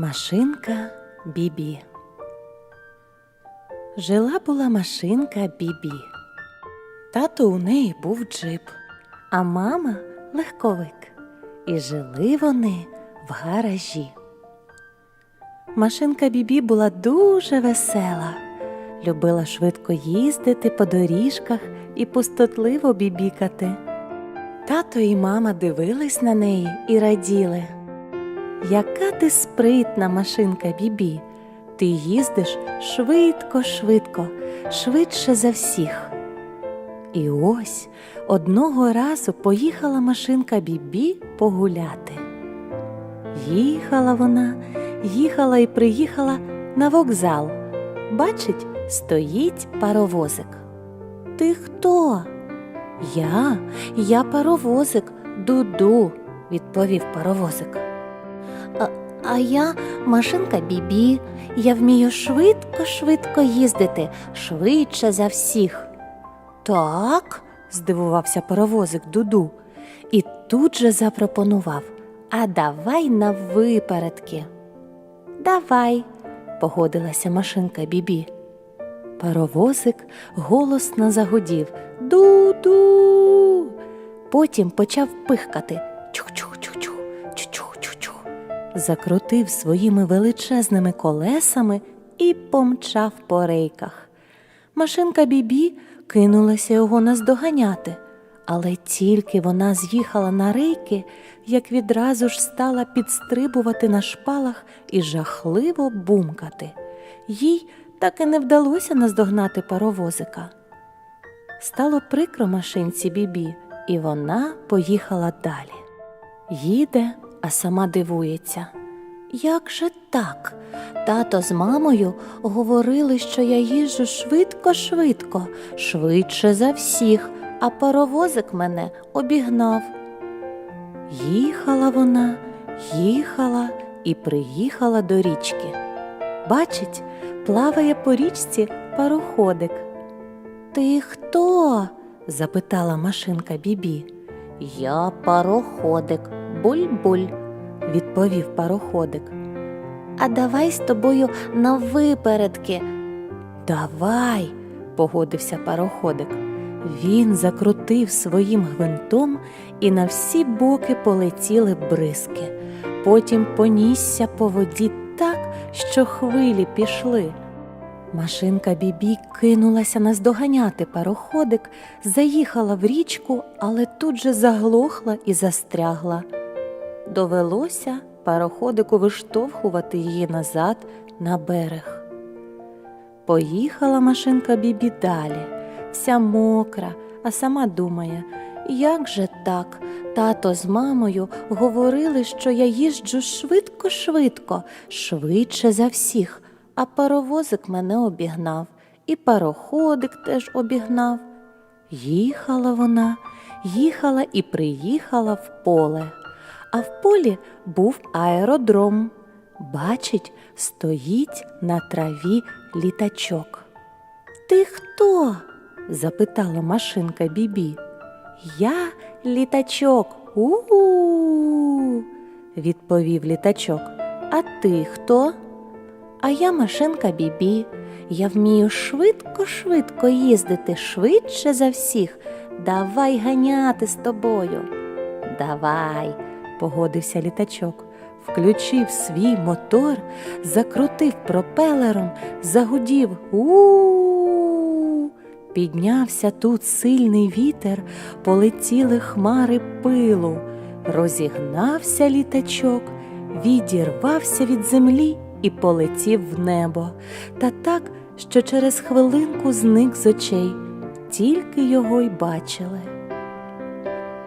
Машинка Бібі. Жила була машинка Бібі. Тато у неї був джип, а мама легковик. І жили вони в гаражі. Машинка Бібі була дуже весела, любила швидко їздити по доріжках і пустотливо бібікати. Тато і мама дивились на неї і раділи. Яка ти спритна машинка Бібі. Ти їздиш швидко, швидко, швидше за всіх. І ось одного разу поїхала машинка Бібі погуляти. Їхала вона, їхала і приїхала на вокзал. Бачить, стоїть паровозик. Ти хто? Я, я паровозик, Дуду, відповів паровозик. А, я машинка Бібі. Я вмію швидко-швидко їздити, швидше за всіх. Так, здивувався паровозик Дуду, і тут же запропонував А давай на випередки. Давай, погодилася машинка Бібі. Паровозик голосно загудів Ду-ду. Потім почав пихкати чух-чух-чух-чух. Закрутив своїми величезними колесами і помчав по рейках. Машинка Бібі кинулася його наздоганяти, але тільки вона з'їхала на рейки, як відразу ж стала підстрибувати на шпалах і жахливо бумкати. Їй так і не вдалося наздогнати паровозика. Стало прикро машинці Бібі, і вона поїхала далі. Їде, а сама дивується. Як же так? Тато з мамою говорили, що я їжджу швидко-швидко, швидше за всіх, а паровозик мене обігнав. Їхала вона, їхала і приїхала до річки. Бачить, плаває по річці пароходик. Ти хто? запитала машинка Бібі. Я пароходик, буль-буль, відповів пароходик. А давай з тобою на випередки. Давай, погодився пароходик. Він закрутив своїм гвинтом і на всі боки полетіли бризки. Потім понісся по воді так, що хвилі пішли. Машинка Бібі кинулася наздоганяти пароходик, заїхала в річку, але тут же заглохла і застрягла. Довелося пароходику виштовхувати її назад на берег. Поїхала машинка Бібі далі, вся мокра, а сама думає, як же так? Тато з мамою говорили, що я їжджу швидко-швидко, швидше за всіх, а паровозик мене обігнав, і пароходик теж обігнав. Їхала вона, їхала і приїхала в поле. А в полі був аеродром. Бачить, стоїть на траві літачок. Ти хто? запитала машинка Бібі. Я літачок. У-у, відповів літачок. А ти хто? А я машинка Бібі. Я вмію швидко-швидко їздити швидше за всіх. Давай ганяти з тобою. Давай, погодився літачок, включив свій мотор, закрутив пропелером, загудів у Піднявся тут сильний вітер, полетіли хмари пилу, розігнався літачок, відірвався від землі і полетів в небо, та так, що через хвилинку зник з очей, тільки його й бачили.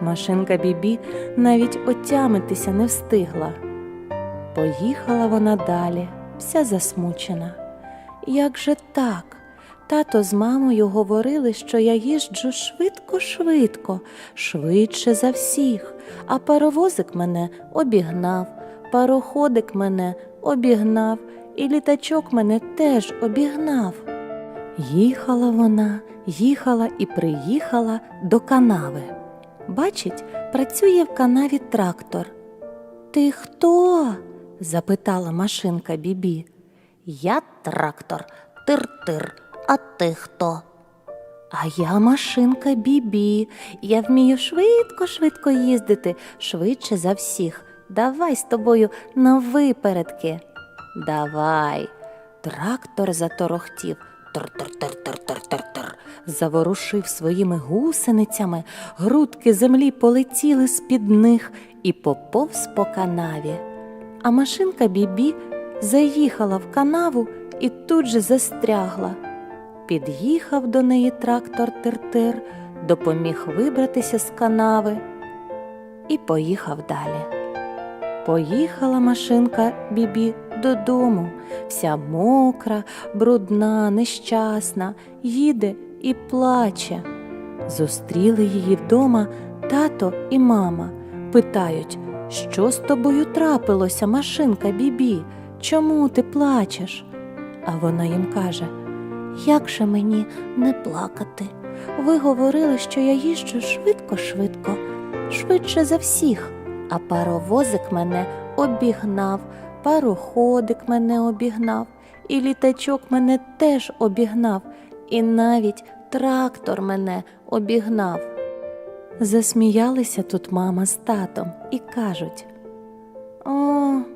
Машинка Бібі навіть отямитися не встигла. Поїхала вона далі, вся засмучена. Як же так? Тато з мамою говорили, що я їжджу швидко-швидко, швидше за всіх, а паровозик мене обігнав, пароходик мене обігнав, і літачок мене теж обігнав. Їхала вона, їхала і приїхала до канави. Бачить, працює в канаві трактор. Ти хто? запитала машинка Бібі. Я трактор, тир-тир, а ти хто? А я машинка Бібі. Я вмію швидко-швидко їздити, швидше за всіх. Давай з тобою на випередки. Давай. Трактор заторохтів. Тр-тр-тр-тр-тр-тр-тр. Заворушив своїми гусеницями, грудки землі полетіли з-під них і поповз по канаві. А машинка Бібі заїхала в канаву і тут же застрягла. Під'їхав до неї трактор Тир-Тир, допоміг вибратися з канави і поїхав далі. Поїхала машинка Бібі додому, вся мокра, брудна, нещасна, їде і плаче. Зустріли її вдома тато і мама, питають, що з тобою трапилося, машинка Бібі? Чому ти плачеш? А вона їм каже: Як же мені не плакати? Ви говорили, що я їжджу швидко-швидко, швидше за всіх, а паровозик мене обігнав, пароходик мене обігнав, і літачок мене теж обігнав, і навіть трактор мене обігнав. Засміялися тут мама з татом і кажуть: О,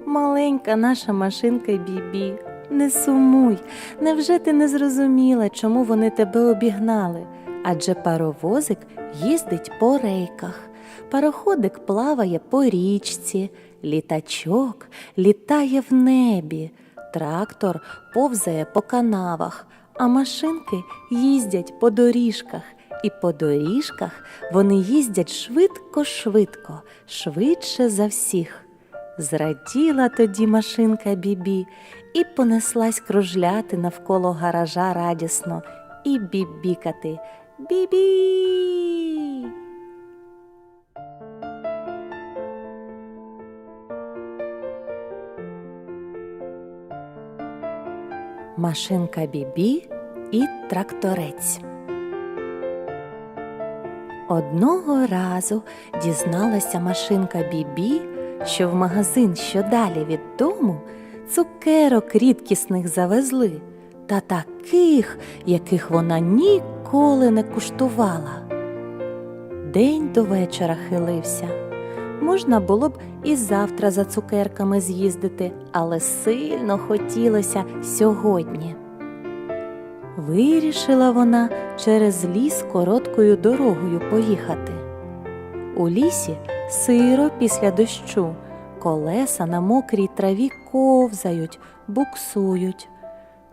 маленька наша машинка Бібі, не сумуй, невже ти не зрозуміла, чому вони тебе обігнали? Адже паровозик їздить по рейках, пароходик плаває по річці, літачок літає в небі, трактор повзає по канавах, а машинки їздять по доріжках, і по доріжках вони їздять швидко-швидко, швидше за всіх. Зраділа тоді машинка Бібі і понеслась кружляти навколо гаража радісно і бібікати. Бібі. Машинка Бібі і тракторець. Одного разу дізналася машинка Бібі, що в магазин, що далі від дому, цукерок рідкісних завезли, та таких, яких вона ніколи не куштувала. День до вечора хилився. Можна було б і завтра за цукерками з'їздити, але сильно хотілося сьогодні. Вирішила вона через ліс короткою дорогою поїхати. У лісі сиро після дощу, колеса на мокрій траві ковзають, буксують.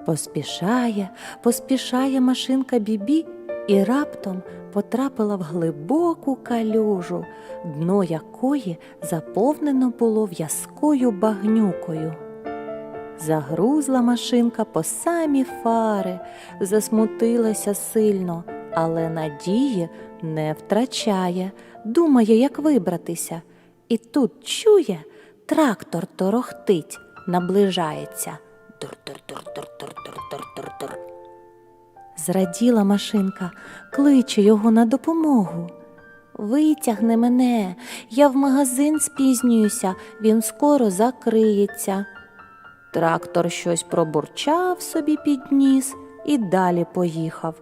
Поспішає, поспішає машинка Бібі і раптом потрапила в глибоку калюжу, дно якої заповнено було в'язкою багнюкою. Загрузла машинка по самі фари, засмутилася сильно, але надії не втрачає, думає, як вибратися. І тут чує, трактор торохтить, наближається. Тур-тур-тур-тур-тур-тур-тур-тур. Зраділа машинка, кличе його на допомогу. Витягни мене, я в магазин спізнююся, він скоро закриється. Трактор щось пробурчав собі під ніс і далі поїхав.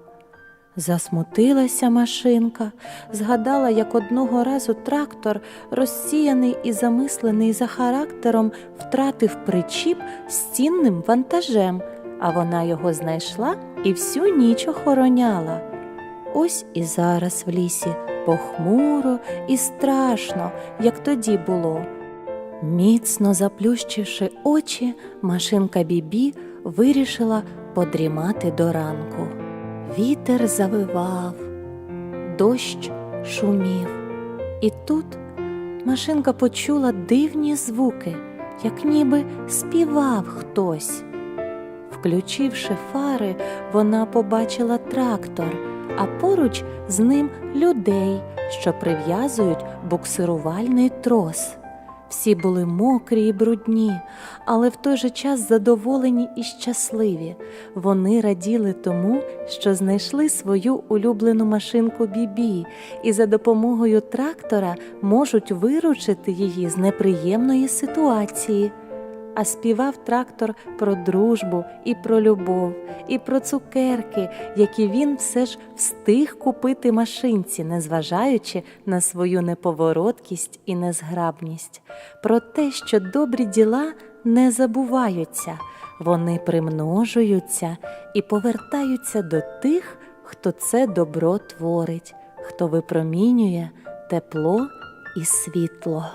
Засмутилася машинка, згадала, як одного разу трактор, розсіяний і замислений за характером, втратив причіп з цінним вантажем, а вона його знайшла і всю ніч охороняла. Ось і зараз в лісі похмуро і страшно, як тоді було. Міцно заплющивши очі, машинка Бібі вирішила подрімати до ранку. Вітер завивав, дощ шумів. І тут машинка почула дивні звуки, як ніби співав хтось. Включивши фари, вона побачила трактор, а поруч з ним людей, що прив'язують буксирувальний трос. Всі були мокрі і брудні, але в той же час задоволені і щасливі. Вони раділи тому, що знайшли свою улюблену машинку Бібі і за допомогою трактора можуть виручити її з неприємної ситуації. А співав трактор про дружбу і про любов, і про цукерки, які він все ж встиг купити машинці, незважаючи на свою неповороткість і незграбність, про те, що добрі діла не забуваються, вони примножуються і повертаються до тих, хто це добро творить, хто випромінює тепло і світло.